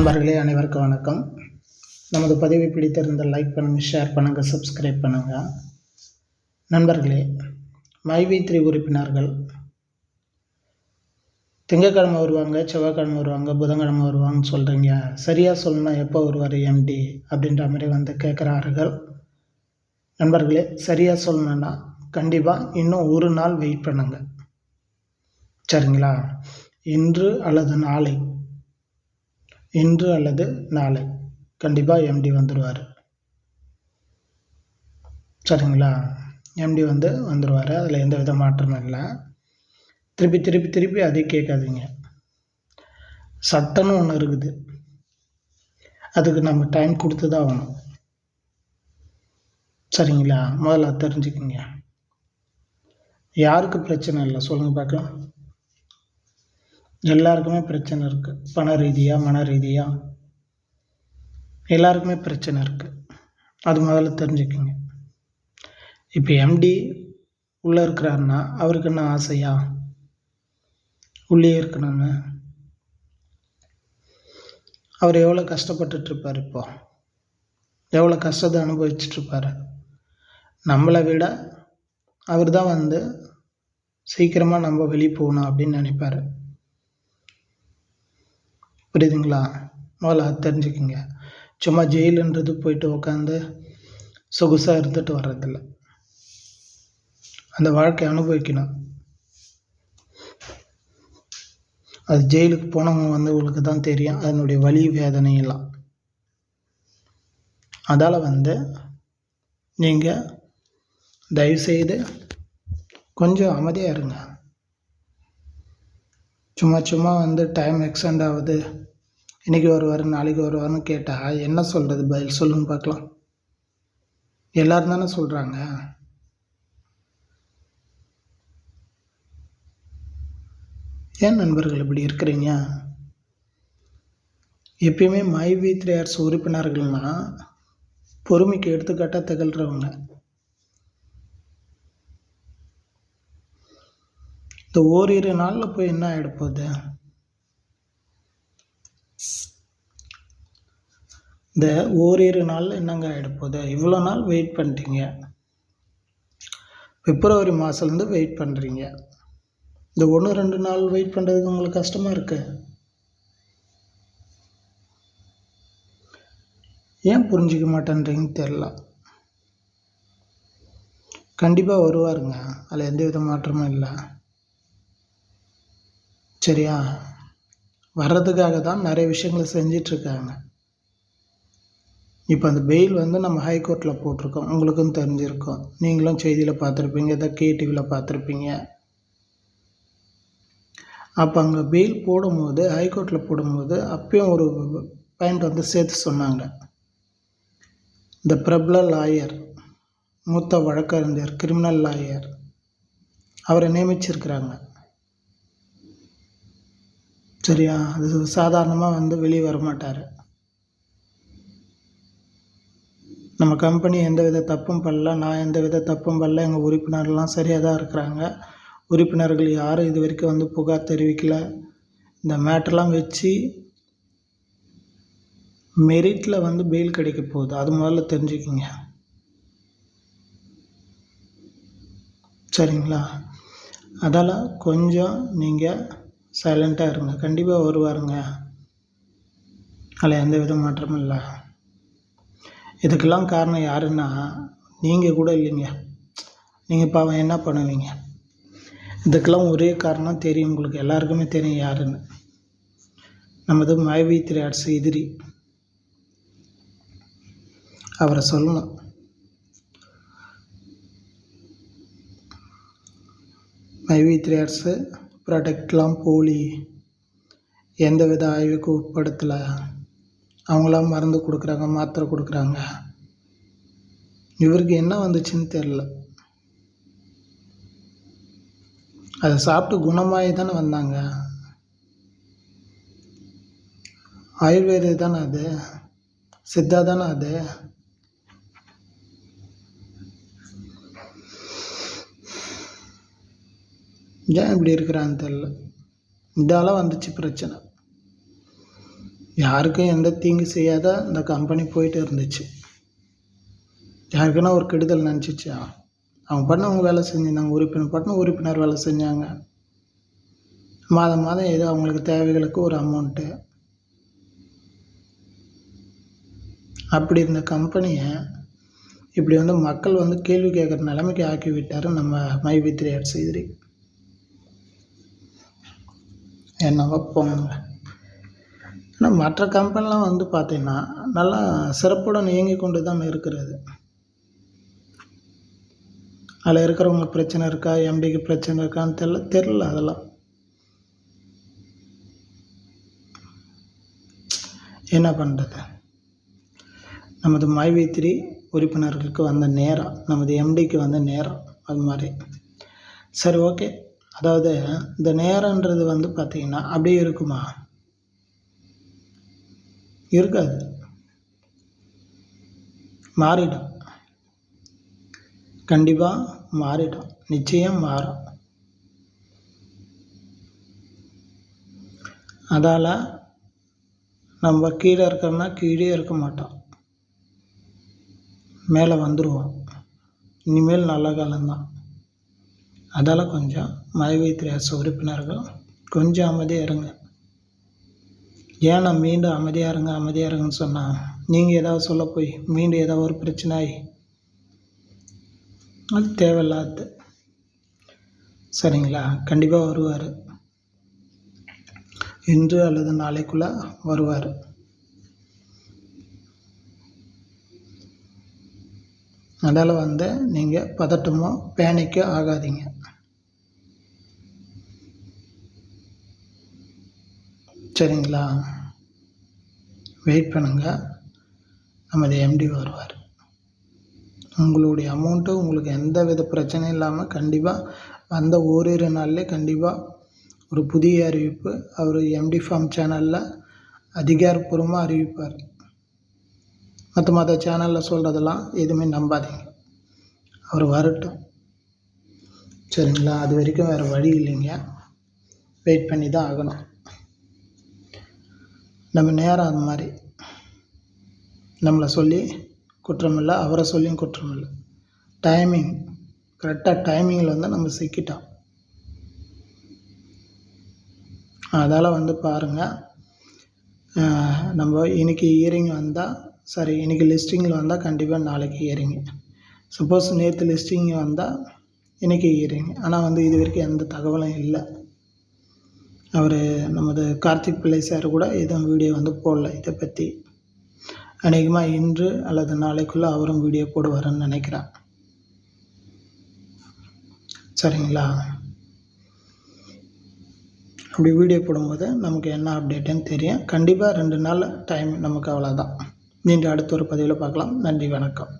நண்பர்களே அனைவருக்கும் வணக்கம். நமது பதிவை பிடித்திருந்தால் லைக் பண்ணுங்கள் ஷேர் பண்ணுங்கள் சப்ஸ்கிரைப் பண்ணுங்கள் நண்பர்களே மைவி த்ரீ உறுப்பினர்கள். திங்கக்கிழமை வருவாங்க செவ்வாய்க்கிழமை வருவாங்க புதன்கிழமை வருவாங்கன்னு சொல்கிறீங்க சரியாக சொல்லணும் எப்போ வருவார் எம்டி அப்படின்ற மாதிரி வந்து கேட்குறார்கள். நண்பர்களே சரியாக சொல்லணுன்னா கண்டிப்பாக இன்னும் ஒரு நாள் வெயிட் பண்ணுங்கள் சரிங்களா? இன்று அல்லது நாளை. இன்று அல்லது நாளை. கண்டிப்பாக எம்டி வந்துடுவார் சரிங்களா? எம்டி வந்து வந்துடுவார் அதில் எந்த வித மாற்றமும் இல்லை. திருப்பி திருப்பி திருப்பி அதே கேட்காதீங்க. சட்டம்னு ஒன்று இருக்குது. அதுக்கு நம்ம டைம் கொடுத்து தான் ஆகணும். சரிங்களா? முதல்ல தெரிஞ்சுக்கோங்க. யாருக்கு பிரச்சனை இல்லை? சொல்லுங்கள் பார்க்கலாம். எல்லாருக்குமே பிரச்சனை இருக்குது பண ரீதியாக மன ரீதியாக எல்லாருக்குமே பிரச்சனை இருக்குது அது முதல்ல தெரிஞ்சுக்கோங்க. இப்போ எம்டி உள்ளே இருக்கிறாருன்னா அவருக்கு என்ன ஆசையா? உள்ளே இருக்கணும்னு அவர் எவ்வளோ கஷ்டப்பட்டுட்ருப்பார் இப்போ? எவ்வளோ கஷ்டத்தை அனுபவிச்சிட்ருப்பார் நம்மளை விட அவர் தான் வந்து சீக்கிரமாக நம்ம வெளியே போகணும் அப்படின்னு நினைப்பார். புரியுதுங்களா? முதல்ல அது தெரிஞ்சுக்கோங்க. சும்மா ஜெயிலுன்றது போயிட்டு உட்காந்து சொகுசாக இருந்துட்டு வர்றதில்ல. அந்த வாழ்க்கை அனுபவிக்கணும். அது ஜெயிலுக்கு போனவங்க வந்து உங்களுக்கு தான் தெரியும். அதனுடைய வலி வேதனையெல்லாம் அதால் வந்து நீங்கள் தயவுசெய்து கொஞ்சம் அமைதியாக இருங்க. சும்மா சும்மா வந்து டைம் எக்ஸ்டெண்ட் ஆகுது. இன்றைக்கி வருவார் நாளைக்கு வருவார்னு கேட்டால் என்ன சொல்கிறது பதில் சொல்லுங்க பார்க்கலாம். எல்லோரும் தானே சொல்கிறாங்க ஏன் நண்பர்கள் இப்படி இருக்கிறீங்க? எப்பயுமே மை வி த்ரீ ஆர்ஸ் பொறுமைக்கு எடுத்துக்காட்டாக திகழ்கிறவங்க இந்த ஓரிரு நாளில் போய் என்ன ஆகிட போகுது இந்த ஓரிரு நாள் என்னங்க ஆகிட இவ்வளோ நாள் வெயிட் பண்ணிட்டீங்க. பிப்ரவரி மாதத்துலேருந்து வெயிட் பண்ணுறீங்க இந்த ஒன்று ரெண்டு நாள் வெயிட் பண்ணுறதுக்கு உங்களுக்கு கஷ்டமாக இருக்கு? ஏன் புரிஞ்சிக்க மாட்டேன்றீங்கன்னு தெரில கண்டிப்பாக வருவாருங்க. அதில் எந்த வித மாற்றமும் இல்லை. சரியா? வர்றதுக்காக தான் நிறைய விஷயங்களை செஞ்சிட்ருக்காங்க. இப்போ அந்த பெயில் வந்து நம்ம ஹைகோர்ட்டில் போட்டிருக்கோம். உங்களுக்கும் தெரிஞ்சிருக்கோம். நீங்களும் செய்தியில் பார்த்துருப்பீங்க எதாவது கேடிவியில் பார்த்துருப்பீங்க. அப்போ அங்கே பெயில் போடும்போது ஹைகோர்ட்டில் போடும்போது அப்பயும் ஒரு பாயிண்ட் வந்து சேர்த்து சொன்னாங்க. இந்த பிரபல லாயர் மூத்த வழக்கறிஞர் கிரிமினல் லாயர் அவரை நியமிச்சிருக்கிறாங்க. சரியா? அது சாதாரணமாக வந்து வெளியே வர மாட்டார் நம்ம கம்பெனி எந்த வித தப்பும் பண்ணல நான் எந்த வித தப்பும் பண்ணல எங்கள் உறுப்பினர்லாம் சரியாக தான் இருக்கிறாங்க. உறுப்பினர்கள் யாரும் இது வரைக்கும் வந்து புகார் தெரிவிக்கல. இந்த மேட்டர்லாம் வச்சு மெரிட்டில் வந்து பெயில் கிடைக்க போகுது. அது முதல்ல தெரிஞ்சுக்கிங்க. சரிங்களா? அதால் கொஞ்சம் நீங்கள் சைலண்ட்டாக இருங்க. கண்டிப்பாக வருவாருங்க. அதில் எந்த வித மாற்றமும் இல்லை. இதுக்கெல்லாம் காரணம் யாருன்னா நீங்கள் கூட இல்லைங்க. நீங்கள் பாவம் என்ன பண்ணுவீங்க? இதுக்கெல்லாம் ஒரே காரணம் தெரியும். உங்களுக்கு எல்லாருக்குமே தெரியும் யாருன்னு. நமது மைவி த்ரீ எதிரி. அவரை சொல்லணும். மைவி த்ரீ ப்ராடக்ட்லாம் போலி எந்த வித ஆய்வுக்கு உட்படுத்தலை. அவங்களாம் மருந்து கொடுக்குறாங்க மாத்திரை கொடுக்குறாங்க. இவருக்கு என்ன வந்துச்சுன்னு தெரில அதை சாப்பிட்டு குணமாகி தானே வந்தாங்க. ஆயுர்வேத தானே அது? சித்தா தானே அது? ஏன் இப்படி இருக்கிறான்னு தெரில இதால் வந்துச்சு பிரச்சனை. யாருக்கும் எந்த தீங்கு செய்யாத இந்த கம்பெனி போயிட்டு இருந்துச்சு. யாருக்குன்னா ஒரு கெடுதல் நினச்சிச்சா? அவங்க பாட்டுன்னு அவங்க வேலை செஞ்சிருந்தாங்க உறுப்பினர் பாட்டுன்னு உறுப்பினர் வேலை செஞ்சாங்க. மாதம் மாதம் ஏதோ அவங்களுக்கு தேவைகளுக்கு ஒரு அமௌண்ட்டு அப்படி இருந்த கம்பெனியை இப்படி வந்து மக்கள் வந்து கேள்வி கேட்குற நிலைமைக்கு ஆக்கி விட்டார் நம்ம மை வித்ரி செய்தி என்னவோ போங்க ஆனால் மற்ற கம்பெனிலாம் வந்து பார்த்தீங்கன்னா நல்லா சிறப்புடன் இயங்கி கொண்டு தான் இருக்கிறது. அதில் இருக்கிறவங்களுக்கு பிரச்சனை இருக்கா? எம்டிக்கு பிரச்சனை இருக்கான்னு தெரில தெரில அதெல்லாம். என்ன பண்ணுறது நமது மைவி த்ரீ உறுப்பினர்களுக்கு வந்த நேரம் நமது எம்டிக்கு வந்த நேரம் அது மாதிரி. சரி ஓகே. அதாவது இந்த நேரன்றது வந்து பார்த்திங்கன்னா அப்படியே இருக்குமா? இருக்காது. மாறிடும். கண்டிப்பாக மாறிடும். நிச்சயம் மாறும். அதால் நம்ம கீழே இருக்கோம்னா கீழே இருக்க மாட்டோம். மேலே வந்துடுவோம் இனிமேல் நல்ல காலம்தான். அதால் கொஞ்சம் மைவைத்திரி அரசு உறுப்பினர்கள் கொஞ்சம் அமைதியாக இருங்க. ஏன் நான் மீண்டும் அமைதியாக இருங்க அமைதியாக இருங்கன்னு சொன்னால் நீங்கள் ஏதாவது சொல்ல போய் மீண்டும் ஏதாவது ஒரு பிரச்சனை ஆகி அது தேவையில்லாது சரிங்களா? கண்டிப்பாக வருவார். இன்று அல்லது நாளைக்குள்ளே வருவார். அதால் வந்து நீங்கள் பதட்டமோ பேனிக்கோ ஆகாதீங்க. சரிங்களா? வெயிட் பண்ணுங்கள் நமது எம்டி வருவார். உங்களுடைய அமௌண்ட்டு உங்களுக்கு எந்த வித பிரச்சனையும் இல்லாமல் கண்டிப்பாக வந்த ஓரிரு நாள்லேயே கண்டிப்பாக ஒரு புதிய அறிவிப்பு அவர் எம்டி ஃபார்ம் சேனலில் அதிகாரப்பூர்வமாக அறிவிப்பார். மற்ற மற்ற சேனலில் சொல்கிறதெல்லாம் எதுவுமே நம்பாதீங்க. அவர் வரட்டும். சரிங்களா? அது வரைக்கும் வேறு வழி இல்லைங்க. வெயிட் பண்ணி தான் ஆகணும். நம்ம நேரம் அது மாதிரி. நம்மளை சொல்லி குற்றமில்லை அவரை சொல்லியும் குற்றமில்லை. டைமிங் கரெக்டாக டைமிங்கில் வந்து நம்ம சிக்கிட்டோம். அதால் வந்து பாருங்கள் நம்ம இன்றைக்கி இயரிங் வந்தால் சரி இன்றைக்கி லிஸ்டிங்கில் வந்தால் கண்டிப்பாக நாளைக்கு இயரிங் சப்போஸ் நேற்று லிஸ்டிங் வந்தால் இன்றைக்கி இயரிங் ஆனால் வந்து இது வரைக்கும் எந்த தகவலும் இல்லை. அவர் நமது கார்த்திக் பிள்ளை சார் கூட எதுவும் வீடியோ வந்து போடல. இதை பற்றி அநேகமாக இன்று அல்லது நாளைக்குள்ளே அவரும் வீடியோ போடுவாருன்னு நினைக்கிறேன். சரிங்களா? அப்படி வீடியோ போடும்போது நமக்கு என்ன அப்டேட்டுன்னு தெரியும். கண்டிப்பாக ரெண்டு நாள் டைம் நமக்கு அவ்வளோதான் மீண்டும் அடுத்த ஒரு பதிவில் பார்க்கலாம். நன்றி வணக்கம்.